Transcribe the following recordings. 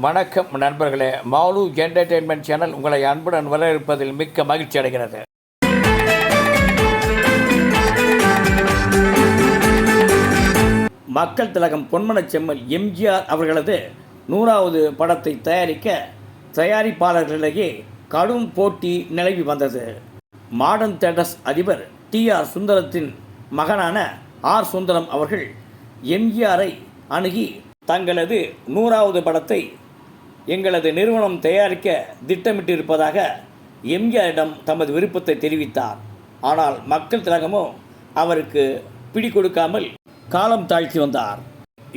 வணக்கம் நண்பர்களே. Mall entertainment channel உங்களை அன்புடன் வரவேற்பதில் மிக்க மகிழ்ச்சி அடைகிறது. மக்கள் திலகம் பொன்மனச் செம்மல் எம்ஜிஆர் அவர்களது நூறாவது படத்தை தயாரிக்க தயாரிப்பாளர்களிடையே கடும் போட்டி நிலவி வந்தது. மாடர்ன் தேட்டர்ஸ் அதிபர் டி ஆர் சுந்தரத்தின் மகனான ஆர் சுந்தரம் அவர்கள் எம்ஜிஆரை அணுகி தங்களது நூறாவது படத்தை எங்களது நிறுவனம் தயாரிக்க திட்டமிட்டிருப்பதாக எம்ஜிஆரிடம் தமது விருப்பத்தை தெரிவித்தார். ஆனால் மக்கள் திலகமோ அவருக்கு பிடி கொடுக்காமல் காலம் தாழ்த்தி வந்தார்.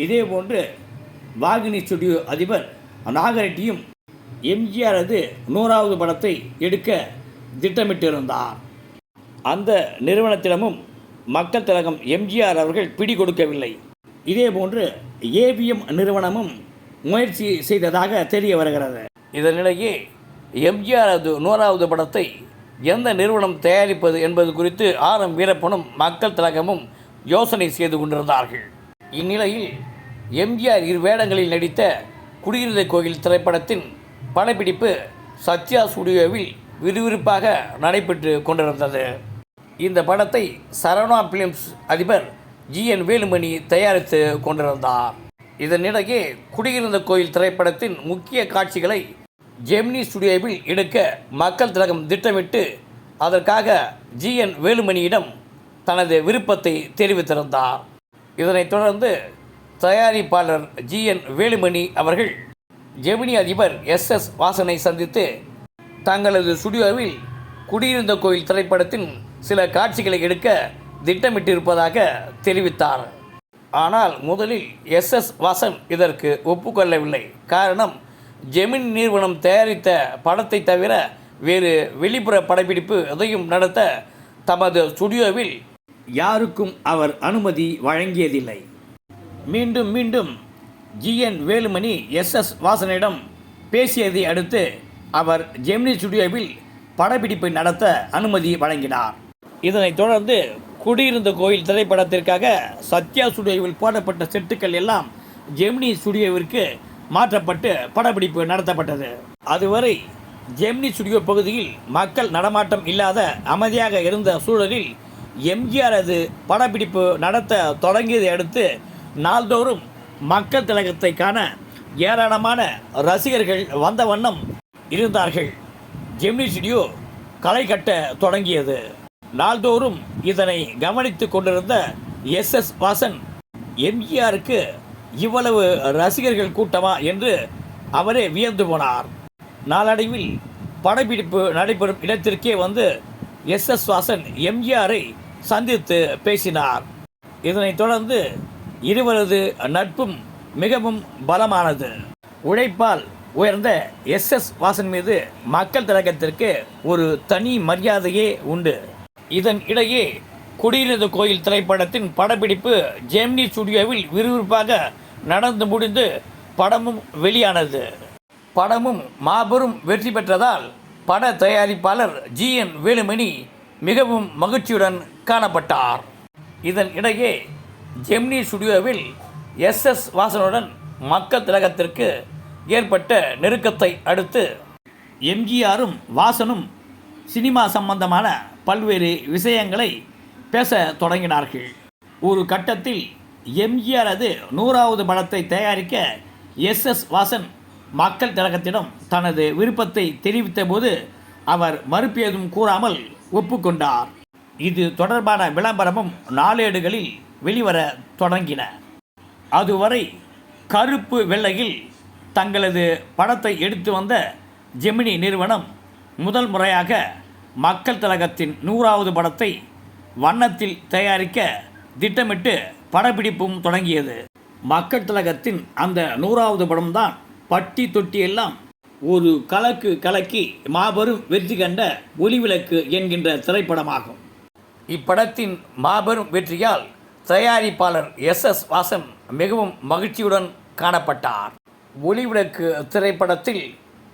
இதேபோன்று வாகினி ஸ்டுடியோ அதிபர் நாகரெட்டியும் எம்ஜிஆரது நூறாவது படத்தை எடுக்க திட்டமிட்டிருந்தார். அந்த நிறுவனத்திடமும் மக்கள் திலகம் எம்ஜிஆர் அவர்கள் பிடி கொடுக்கவில்லை இதேபோன்று ஏவிஎம் நிறுவனமும் முயற்சி செய்ததாக தெரிய வருகிறது. இதனிடையே எம்ஜிஆரது நூறாவது படத்தை எந்த நிறுவனம் தயாரிப்பது என்பது குறித்து ஆர் எம் வீரப்பனும் மக்கள் திலகமும் யோசனை செய்து கொண்டிருந்தார்கள். இந்நிலையில் எம்ஜிஆர் இரு வேடங்களில் நடித்த குடியிருந்த கோயில் திரைப்படத்தின் படப்பிடிப்பு சத்யா ஸ்டுடியோவில் விறுவிறுப்பாக நடைபெற்று கொண்டிருந்தது. இந்த படத்தை சரவணா பிலிம்ஸ் அதிபர் ஜி என் வேலுமணி தயாரித்து கொண்டிருந்தார். இதனிடையே குடியிருந்த கோயில் திரைப்படத்தின் முக்கிய காட்சிகளை ஜெமினி ஸ்டுடியோவில் எடுக்க மக்கள் திலகம் திட்டமிட்டு அதற்காக ஜி என் வேலுமணியிடம் தனது விருப்பத்தை தெரிவித்திருந்தார். இதனைத் தொடர்ந்து தயாரிப்பாளர் ஜி என் வேலுமணி அவர்கள் ஜெமினி அதிபர் எஸ் எஸ் வாசனை சந்தித்து தங்களது ஸ்டுடியோவில் குடியிருந்த கோயில் திரைப்படத்தின் சில காட்சிகளை எடுக்க திட்டமிட்டிருப்பதாக தெரிவித்தார். ஆனால் முதலில் எஸ் எஸ் வாசன் இதற்கு ஒப்புக்கொள்ளவில்லை. காரணம் ஜெமின் நிறுவனம் தயாரித்த படத்தை தவிர வேறு வெளிப்புற படப்பிடிப்பு எதையும் நடத்த தமது ஸ்டுடியோவில் யாருக்கும் அவர் அனுமதி வழங்கியதில்லை. மீண்டும் மீண்டும் ஜிஎன் வேலுமணி எஸ் எஸ் வாசனிடம் பேசியதை அடுத்து அவர் ஜெமினி ஸ்டுடியோவில் படப்பிடிப்பை நடத்த அனுமதி வழங்கினார். இதனைத் தொடர்ந்து குடியிருந்த கோயில் திரைப்படத்திற்காக சத்யா ஸ்டுடியோவில் போடப்பட்ட செட்டுக்கள் எல்லாம் ஜெமினி ஸ்டுடியோவிற்கு மாற்றப்பட்டு படப்பிடிப்பு நடத்தப்பட்டது. அதுவரை ஜெமினி ஸ்டுடியோ பகுதியில் மக்கள் நடமாட்டம் இல்லாத அமைதியாக இருந்த சூழலில் எம்ஜிஆர் அது படப்பிடிப்பு நடத்த தொடங்கியதை அடுத்து நாள்தோறும் மக்கள் திலகத்தை காண ஏராளமான ரசிகர்கள் வந்த வண்ணம் இருந்தார்கள். ஜெமினி ஸ்டுடியோ களை கட்ட தொடங்கியது. நாள்தோறும் இதனை கவனித்து கொண்டிருந்த எஸ் எஸ் வாசன் எம்ஜிஆருக்கு இவ்வளவு ரசிகர்கள் கூட்டமா என்று அவரே வியந்து போனார். நாளடைவில் படப்பிடிப்பு நடைபெறும் இடத்திற்கே வந்து எஸ் எஸ் வாசன் எம்ஜிஆரை சந்தித்து பேசினார். இதனைத் தொடர்ந்து இருவரது நட்பும் மிகவும் பலமானது. உழைப்பால் உயர்ந்த எஸ் எஸ் வாசன் மீது மக்கள் திலகத்திற்கு ஒரு தனி மரியாதையே உண்டு. இதன் இடையே குடியிருந்த கோயில் திரைப்படத்தின் படப்பிடிப்பு ஜெமினி ஸ்டுடியோவில் விறுவிறுப்பாக நடந்து முடிந்து படமும் வெளியானது. படமும் மாபெரும் வெற்றி பெற்றதால் பட தயாரிப்பாளர் ஜி. என். வேலுமணி மிகவும் மகிழ்ச்சியுடன் காணப்பட்டார். இதன் இடையே ஜெமினி ஸ்டுடியோவில் எஸ். எஸ். வாசனுடன் மக்கள் திலகத்திற்கு ஏற்பட்ட நெருக்கத்தை அடுத்து எம்ஜிஆரும் வாசனும் சினிமா சம்பந்தமான பல்வேறு விஷயங்களை பேச தொடங்கினார்கள். ஒரு கட்டத்தில் எம்ஜிஆரது நூறாவது படத்தை தயாரிக்க எஸ் எஸ் வாசன் மக்கள் திலகத்திடம் தனது விருப்பத்தை தெரிவித்தபோது அவர் மறுப்பேதும் கூறாமல் ஒப்புக்கொண்டார். இது தொடர்பான விளம்பரமும் நாளேடுகளில் வெளிவர தொடங்கின. அதுவரை கருப்பு வெள்ளையில் தங்களது படத்தை எடுத்து வந்த ஜெமினி நிறுவனம் முதல் முறையாக மக்கள் திலகத்தின் நூறாவது படத்தை வண்ணத்தில் தயாரிக்க திட்டமிட்டு படப்பிடிப்பும் தொடங்கியது. மக்கள் திலகத்தின் அந்த நூறாவது படம்தான் பட்டி தொட்டி எல்லாம் ஒரு கலக்கு கலக்கி மாபெரும் வெற்றி கண்ட ஒளிவிளக்கு என்கின்ற திரைப்படமாகும். இப்படத்தின் மாபெரும் வெற்றியால் தயாரிப்பாளர் எஸ் எஸ் வாசன் மிகவும் மகிழ்ச்சியுடன் காணப்பட்டார். ஒளிவிளக்கு திரைப்படத்தில்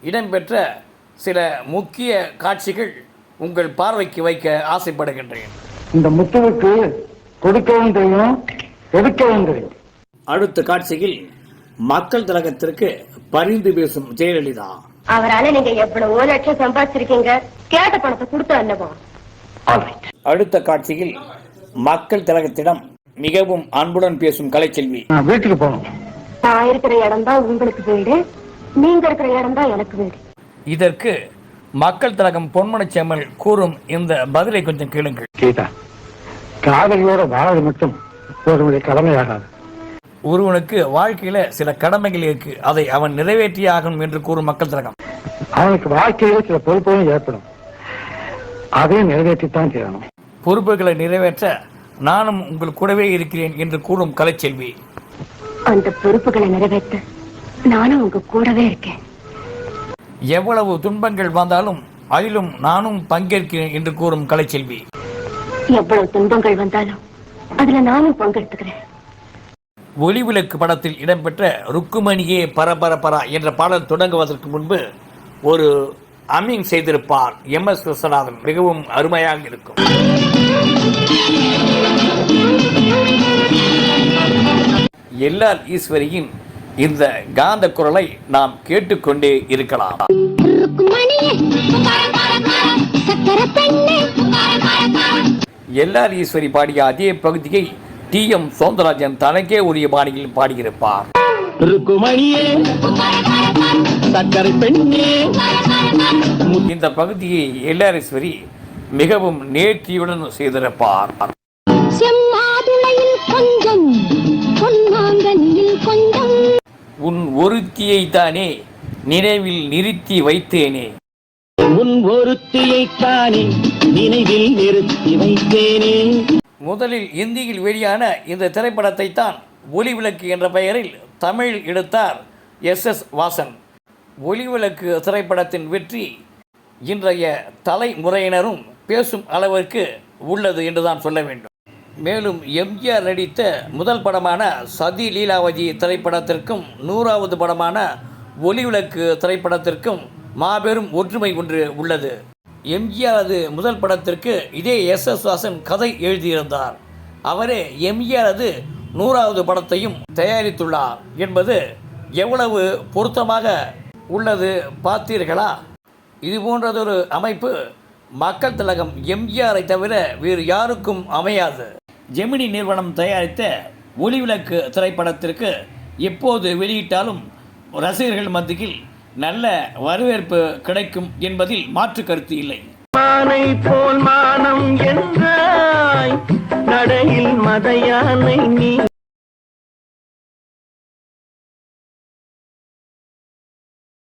இடம்பெற்ற சில முக்கிய காட்சிகள் உங்கள் பார்வைக்கு வைக்க ஆசைப்படுகின்றேன். இந்த முத்துவுக்கு கொடுக்கவும் தெரியும் எடுக்கவும் தெரியும். அடுத்த காட்சியில் மக்கள் திலகத்திற்கு பரிந்து பேசும் ஜெயலலிதா. அவரால நீங்க எவ்வளவோ லட்சம் சம்பாதிச்சிருக்கீங்க. கேட்ட பணத்தை கொடுத்து ஆல்ரைட் அடுத்த காட்சியில் மக்கள் திலகத்திடம் மிகவும் அன்புடன் பேசும் கலைச்செல்வி. வீட்டுக்கு போகணும். நான் இருக்கிற இடம் தான் உங்களுக்கு வீடு நீங்க இருக்கிற இடம் தான் எனக்கு வீடு. இதற்கு மக்கள் திலகம் பொன்மனச்செம்மல் கூறும் இந்த பதிலை கொஞ்சம் கேளுங்கள். கீதா காதலியோட வாழது மட்டும் ஒருவருடைய கடமையாகாது. ஒருவனுக்கு வாழ்க்கையில சில கடமைகள் இருக்கு அதை அவன் நிறைவேற்றியே ஆகணும் என்று கூறும் மக்கள் திலகம். அவனுக்கு வாழ்க்கையில சில பொறுப்புகளும் ஏற்படும். அதையும் நிறைவேற்றித்தான் செய்யணும். பொறுப்புகளை நிறைவேற்ற நானும் உங்கள் கூடவே இருக்கிறேன் என்று கூறும் கலைச்செல்வி. அந்த பொறுப்புகளை நிறைவேற்ற நானும் உங்க கூடவே இருக்கேன். எவ்வளவு துன்பங்கள் வந்தாலும் அதிலும் நானும் பங்கேற்கிறேன் என்று கூறும் கலைச்செல்வி. எவ்வளவு துன்பங்கள் வந்தாலும் அதுல நானும் பங்கெடுத்துக்கிறேன். ஒளிவிளக்கு படத்தில் இடம்பெற்ற ருக்குமணியே பரபரப்பரா என்ற பாடல் தொடங்குவதற்கு முன்பு ஒரு அம்மிங் செய்திருப்பார் எம் எஸ் விஸ்வநாதன். மிகவும் அருமையாக இருக்கும். எல்லார் ஈஸ்வரியின் இந்த காந்த குரலை நாம் கேட்டுக்கொண்டே இருக்கலாம். எல்லார் ஈஸ்வரி பாடிய அதே பகுதியை டி எம் சௌந்தரராஜன் தனக்கே உரிய பாணியில் பாடியிருப்பார். இந்த பகுதியை எல்லாரீஸ்வரி மிகவும் நேர்த்தியுடன் செய்திருப்பார். உன் ஒருத்தியை தானே நினைவில் நிறுத்தி வைத்தேனே. உன் ஒருத்தியைத்தானே நினைவில் நிறுத்தி வைத்தேனே. முதலில் இந்தியில் வெளியான இந்த திரைப்படத்தை தான் ஒளிவிளக்கு என்ற பெயரில் தமிழில் எடுத்தார் எஸ் எஸ் வாசன். ஒளிவிளக்கு திரைப்படத்தின் வெற்றி இன்றைய தலைமுறையினரும் பேசும் அளவிற்கு உள்ளது என்றுதான் சொல்ல வேண்டும். மேலும் எம்ஜிஆர் நடித்த முதல் படமான சதி லீலாவதி திரைப்படத்திற்கும் நூறாவது படமான ஒளிவிளக்கு திரைப்படத்திற்கும் மாபெரும் ஒற்றுமை ஒன்று உள்ளது. எம்ஜிஆரது முதல் படத்திற்கு இதே எஸ் எஸ் வாசன் கதை எழுதியிருந்தார். அவரே எம்ஜிஆரது நூறாவது படத்தையும் தயாரித்துள்ளார். என்பது எவ்வளவு பொருத்தமாக உள்ளது பார்த்தீர்களா? இது போன்றதொரு அமைப்பு மக்கள் திலகம் எம்ஜிஆரை தவிர வேறு யாருக்கும் அமையாது. ஜெமினி நிறுவனம் தயாரித்த ஒளிவிளக்கு திரைப்படத்திற்கு எப்போது வெளியிட்டாலும் ரசிகர்கள் மத்தியில் நல்ல வரவேற்பு கிடைக்கும் என்பதில் மாற்று கருத்து இல்லை. மானை போல் மானம் என்றாய் நடையில் மதையானை நீ